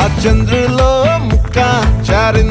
ఆ చంద్రులో ముక్క చారింది